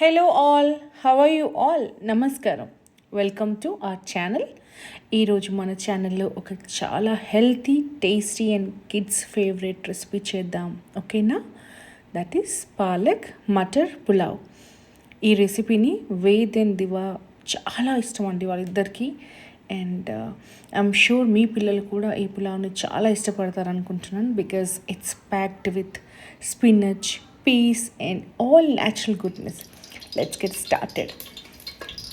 Hello all how are you all నమస్కారం welcome to our channel ఈరోజు మన ఛానల్లో ఒక చాలా healthy tasty and kids favourite recipe చేద్దాం. ఓకేనా దట్ ఈస్ పాలక్ మటర్ పులావ్. ఈ రెసిపీని వేద్ అండ్ దివా చాలా ఇష్టం అండి వాళ్ళిద్దరికీ. అండ్ ఐఎమ్ షూర్ మీ పిల్లలు కూడా ఈ పులావ్ని చాలా ఇష్టపడతారు అనుకుంటున్నాను because it's packed with spinach peas and all natural goodness let's get started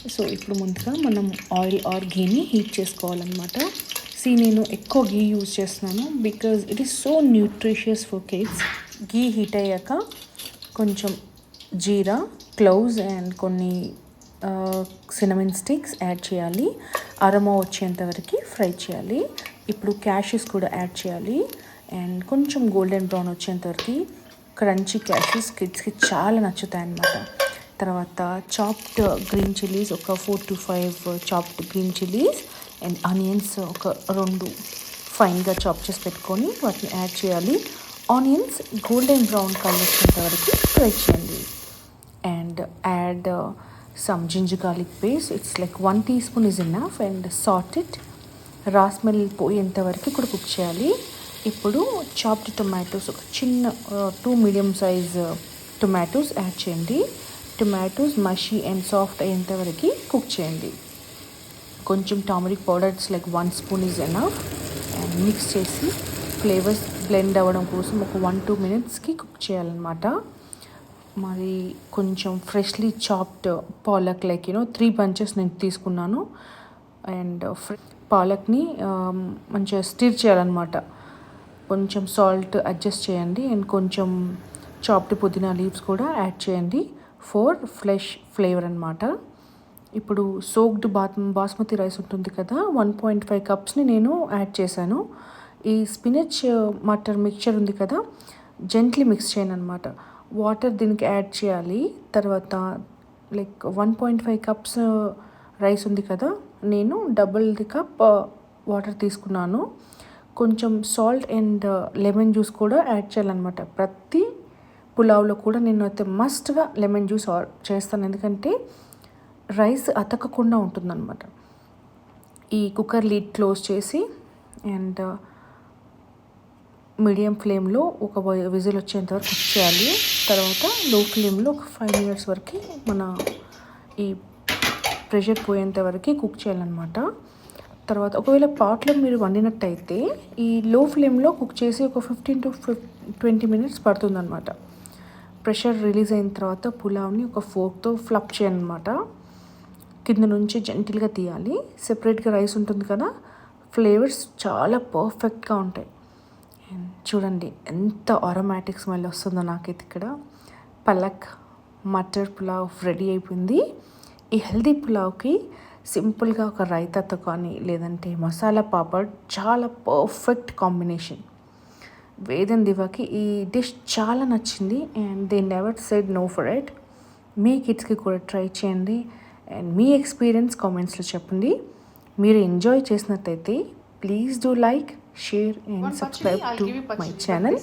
so ఇప్పుడు ముందుగా మనం ఆయిల్ ఆర్ ఘీని హీట్ చేసుకోవాలన్నమాట. సీ నేను ఎక్కువ ఘీ యూజ్ చేస్తున్నాను because it is so nutritious for kids ghee heat అయ్యాక కొంచెం జీరా క్లౌజ్ అండ్ కొన్ని సినమిన్ స్టిక్స్ యాడ్ చేయాలి. అరమో వచ్చేంత వరకు ఫ్రై చేయాలి. ఇప్పుడు క్యాషెస్ కూడా యాడ్ చేయాలి. అండ్ కొంచెం గోల్డెన్ బ్రౌన్ వచ్చేంత వరకు క్రంచీ క్యాషెస్ కిడ్స్కి చాలా నచ్చుతాయి అన్నమాట తర్వాత చాప్డ్ గ్రీన్ చిల్లీస్ ఒక four to five chopped green chillies and onions ఒక రెండు ఫైన్గా చాప్ చేసి పెట్టుకొని వాటిని యాడ్ చేయాలి. ఆనియన్స్ గోల్డెన్ బ్రౌన్ కలర్ వచ్చేంత వరకు ఫ్రై చేయండి. And add some ginger garlic paste it's like one teaspoon is enough and salt it raw smell పోయేంతవరకు పోయేంత వరకు కూడా కుక్ చేయాలి. ఇప్పుడు చాప్డ్ టొమాటోస్ ఒక చిన్న two medium size tomatoes add చేయండి. టొమాటోస్ మషీ అండ్ సాఫ్ట్ అయ్యేంత వరకు కుక్ చేయండి. కొంచెం turmeric powders like one spoon is enough and mix చేసి ఫ్లేవర్స్ బ్లెండ్ అవ్వడం కోసం ఒక వన్ టూ మినిట్స్కి కుక్ చేయాలన్నమాట. మరి కొంచెం freshly chopped palak like you know three bunches నేను తీసుకున్నాను. అండ్ పాలక్ని um, మంచిగా స్టిర్ చేయాలన్నమాట. కొంచెం సాల్ట్ అడ్జస్ట్ చేయండి. అండ్ కొంచెం చాప్డ్ పుదీనా లీవ్స్ కూడా యాడ్ చేయండి. ఫోర్ ఫ్లెష్ ఫ్లేవర్ అనమాట ఇప్పుడు సోక్డ్ బాత్ బాస్మతి రైస్ ఉంటుంది కదా వన్ పాయింట్ ఫైవ్ కప్స్ని నేను యాడ్ చేశాను. ఈ స్పినచ్ మటర్ మిక్చర్ ఉంది కదా జెంట్లీ మిక్స్ చేయను అనమాట వాటర్ దీనికి యాడ్ చేయాలి. తర్వాత like one point five cups rice ఉంది కదా నేను డబుల్ ది కప్ వాటర్ తీసుకున్నాను. కొంచెం సాల్ట్ అండ్ లెమన్ జ్యూస్ కూడా యాడ్ చేయాలన్నమాట. ప్రతి పులావ్లో కూడా నేను అయితే మస్ట్గా లెమన్ జ్యూస్ చేస్తాను. ఎందుకంటే రైస్ అతకకుండా ఉంటుందన్నమాట. ఈ కుక్కర్ లీడ్ క్లోజ్ చేసి అండ్ మీడియం ఫ్లేమ్లో ఒక విజిల్ వచ్చేంత వరకు కుక్ చేయాలి. తర్వాత లో ఫ్లేమ్లో ఒక ఫైవ్ మినిట్స్ వరకు మన ఈ ప్రెషర్ పోయేంత వరకు కుక్ చేయాలన్నమాట. తర్వాత ఒకవేళ పాట్లో మీరు వండినట్టయితే ఈ లో ఫ్లేమ్లో కుక్ చేసి ఒక fifteen to fif twenty minutes పడుతుందన్నమాట. Pressure release అయిన తర్వాత పులావ్ని ఒక ఫోక్తో ఫ్లప్ చేయనమాట. కింద నుంచి జెంటిల్గా తీయాలి. సెపరేట్గా రైస్ ఉంటుంది కదా ఫ్లేవర్స్ చాలా పర్ఫెక్ట్గా ఉంటాయి. చూడండి ఎంత ఆరోమాటిక్ స్మెల్ వస్తుందో నాకైతే ఇక్కడ. పలక్ మటర్ పులావ్ రెడీ అయిపోయింది. ఈ హెల్దీ పులావ్కి సింపుల్గా ఒక రైతాతో కానీ లేదంటే మసాలా పాపడ్ చాలా పర్ఫెక్ట్ కాంబినేషన్ వేదన్ దివాకి ఈ డిష్ చాలా నచ్చింది and they never said no for it. మీ కిడ్స్కి కూడా ట్రై చేయండి అండ్ మీ ఎక్స్పీరియన్స్ కామెంట్స్లో చెప్పండి. మీరు ఎంజాయ్ చేసినట్టయితే please do like share and subscribe to my channel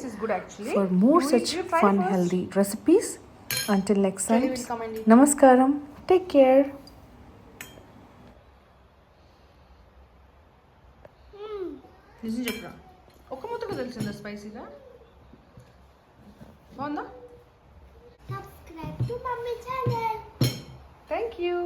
for more such fun healthy recipes. Until next time నమస్కారం. టేక్ కేర్ నిజం చెప్పురా ముద్దకు తెలిసిందా స్పైసీగా బాగుందా థ్యాంక్ యూ